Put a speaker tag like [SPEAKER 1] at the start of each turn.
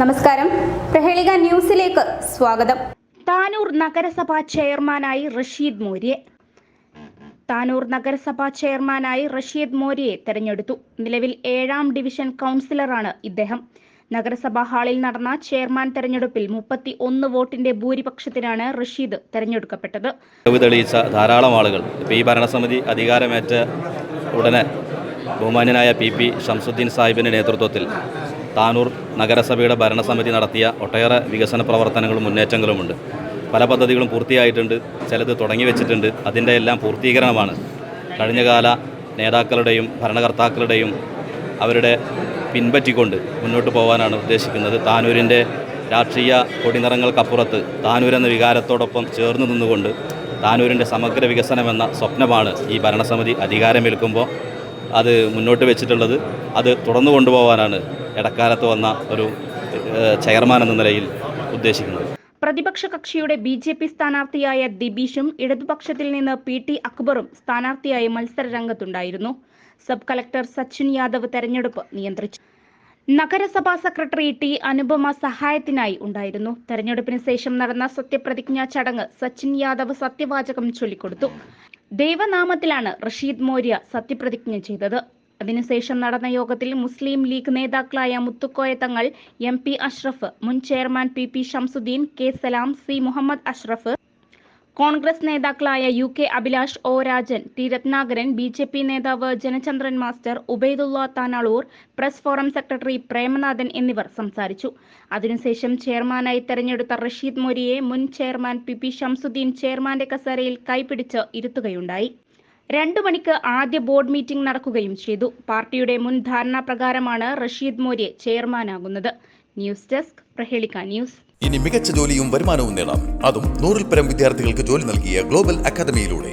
[SPEAKER 1] നമസ്കാരം. പ്രഹേളിക ന്യൂസിലേക്ക് സ്വാഗതം.
[SPEAKER 2] താനൂർ നഗരസഭാ ചെയർമാനായി റഷീദ് മോര്യെ. താനൂർ നഗരസഭാ ചെയർമാനായി റഷീദ് മോര്യയെ തെരഞ്ഞെടുത്തു. നിലവിൽ ഏഴാം ഡിവിഷൻ കൗൺസിലറാണ് ഇദ്ദേഹം. നഗരസഭാ ഹാളിൽ നടന്ന ചെയർമാൻ തെരഞ്ഞെടുപ്പിൽ മുപ്പത്തി ഒന്ന് വോട്ടിന്റെ ഭൂരിപക്ഷത്തിനാണ് റഷീദ് തെരഞ്ഞെടുക്കപ്പെട്ടത്.
[SPEAKER 3] തെളിയിച്ച ധാരാളം ആളുകൾ ഈ ഭരണസമിതി അധികാരമേറ്റ ഉടനെ ബഹുമാന്യനായ പി പി ഷംസുദ്ദീൻ സാഹിബിന്റെ നേതൃത്വത്തിൽ താനൂർ നഗരസഭയുടെ ഭരണസമിതി നടത്തിയ ഒട്ടേറെ വികസന പ്രവർത്തനങ്ങളും മുന്നേറ്റങ്ങളുമുണ്ട്. പല പദ്ധതികളും പൂർത്തിയായിട്ടുണ്ട് ചിലത് തുടങ്ങി വെച്ചിട്ടുണ്ട്. അതിന്റെ എല്ലാം പൂർത്തീകരണമാണ്. കഴിഞ്ഞകാല നേതാക്കളുടെയും ഭരണകർത്താക്കളുടെയും അവരുടെ പിൻപറ്റിക്കൊണ്ട് മുന്നോട്ട് പോകാനാണ് ഉദ്ദേശിക്കുന്നത്. താനൂരിന്റെ രാഷ്ട്രീയ കൊടിനിറങ്ങൾക്കപ്പുറത്ത് താനൂർ എന്ന വികാരത്തോടൊപ്പം ചേർന്ന് നിന്നുകൊണ്ട് താനൂരിന്റെ സമഗ്ര വികസനമെന്ന സ്വപ്നമാണ് ഈ ഭരണസമിതി അധികാരമേൽക്കുമ്പോൾ അത് മുന്നോട്ട് വെച്ചിട്ടുള്ളത്. അത് തുടർന്നു കൊണ്ടുപോകാനാണ് ഇടക്കാലത്ത് വന്ന ഒരു ചെയർമാൻ എന്ന നിലയിൽ ഉദ്ദേശിക്കുന്നത്.
[SPEAKER 2] പ്രതിപക്ഷ കക്ഷിയുടെ ബി ജെ പി സ്ഥാനാർത്ഥിയായ ദിബീഷും ഇടതുപക്ഷത്തിൽ നിന്ന് പി ടി അക്ബറും സ്ഥാനാർത്ഥിയായി മത്സര രംഗത്തുണ്ടായിരുന്നു സബ് കളക്ടർ സച്ചിൻ യാദവ് തെരഞ്ഞെടുപ്പ് നിയന്ത്രിച്ചു. നഗരസഭാ സെക്രട്ടറി ടി അനുപമ സഹായത്തിനായി ഉണ്ടായിരുന്നു. തെരഞ്ഞെടുപ്പിന് ശേഷം നടന്ന സത്യപ്രതിജ്ഞാ ചടങ്ങ് സച്ചിൻ യാദവ് സത്യവാചകം ചൊല്ലിക്കൊടുത്തു. ദൈവനാമത്തിലാണ് റഷീദ് മോര്യ സത്യപ്രതിജ്ഞ ചെയ്തത്. അതിനുശേഷം നടന്ന യോഗത്തിൽ മുസ്ലിം ലീഗ് നേതാക്കളായ മുത്തുക്കോയ തങ്ങൾ എം പി അഷ്റഫ് മുൻ chairman P P Shamsuddin K Salam C Muhammad Ashraf Congress നേതാക്കളായ U K Abhilash O Rajan T Ratnakaran B J P നേതാവ് Janachandran master Ubaidulla Tanalur press forum secretary Premanathan എന്നിവർ സംസാരിച്ചു. അതിനുശേഷം ചെയർമാനായി തെരഞ്ഞെടുത്ത റഷീദ് മൊരിയെ മുൻ ചെയർമാൻ പി പി ഷംസുദ്ദീൻ ചെയർമാന്റെ കസേരയിൽ കൈപിടിച്ച് ഇരുത്തുകയുണ്ടായി. രണ്ടു മണിക്ക് ആദ്യ ബോർഡ് മീറ്റിംഗ് നടക്കുകയും ചെയ്തു. പാർട്ടിയുടെ മുൻ ധാരണാപ്രകാരമാണ് റഷീദ് മോര്യെ ചെയർമാനാകുന്നത്. News desk പ്രഹേളിക്ക news.
[SPEAKER 4] ഇനി മികച്ച ജോലിയും വരുമാനവും നേടാം. അതും നൂറിൽ പരം വിദ്യാർത്ഥികൾക്ക് ജോലി നൽകിയ ഗ്ലോബൽ അക്കാദമിയിലൂടെ.